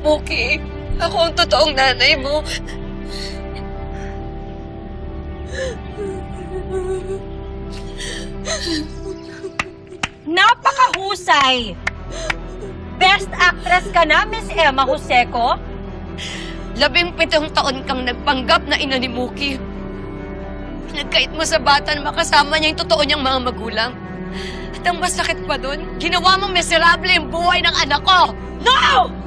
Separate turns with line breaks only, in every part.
Muki, ako ang totoong nanay mo.
Napakahusay! Best actress ka na, Miss Emma Joseco.
Labing pitong taon kang nagpanggap na ina ni Muki. Nagkait mo sa bata na makasama niya yung totoo niyang mga magulang. At ang masakit pa doon, ginawa mong miserable yung buhay ng anak ko.
No!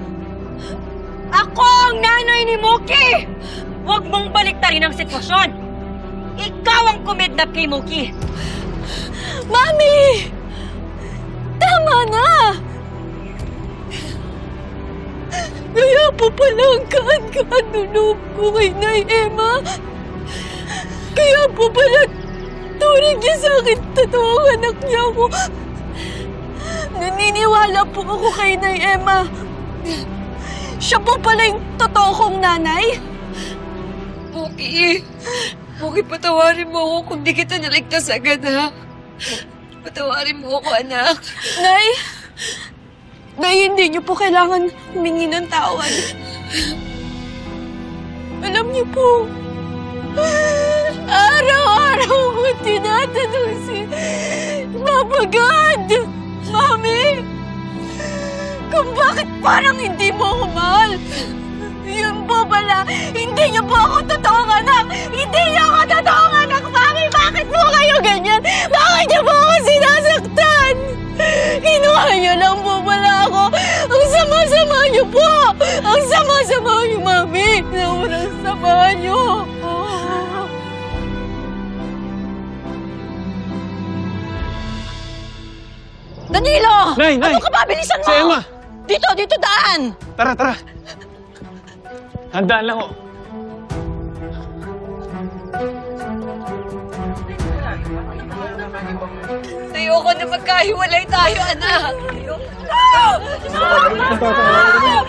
Ako ang nanay ni Muki! Huwag mong baliktarin ang sitwasyon. Ikaw ang kumidnap kay Muki.
Mami! Tama na! Kaya po pala ang kaan-kaan ko kay Nay Emma. Kaya po pala turing niya sa akin totoong anak niya ako. Naniniwala po ako kay Nay Emma. Siya po pala yung totoo kong nanay. Puki, Puki, patawarin mo ako kung di kita naligtas agad, ha? Patawarin mo ako, anak. Nay! Nay, hindi niyo po kailangan humingi ng tawad. Alam niyo po, araw-araw ko tinatanong si Papa God, bakit parang hindi mo ako mahal. Yun po pala, hindi niyo po ako totoong anak! Hindi niyo ako totoong anak! Mami, bakit po kayo ganyan? Bakit niyo po ako sinasaktan? Kinuha niyo lang po pala ako! Ang sama-sama niyo po! Ang sama-sama niyo, Mami! Naunang sama niyo!
Danilo!
Nay, Nay!
Ano ka ba? Bilisan mo!
Si Emma!
Dito, dito, daan!
Tara, tara! Handaan lang oh.
Ayoko na magkahiwalay tayo, anak!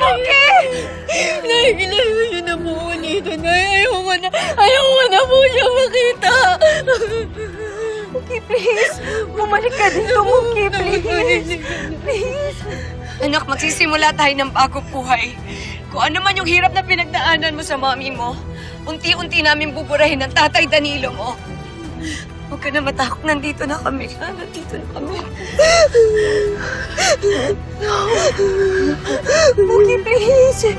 Okay! Nay, niyo na po ako dito, Nay. Ayoko na, ayoko na po siya makita.
Muki, please! Bumalik ka dito, please!
Anak, magsisimula tayo ng bagong buhay. Kung ano man yung hirap na pinagdaanan mo sa mami mo, unti-unti namin buburahin ng tatay Danilo mo. Huwag ka na matakot. Nandito na kami. Nandito na kami.
Muki, please!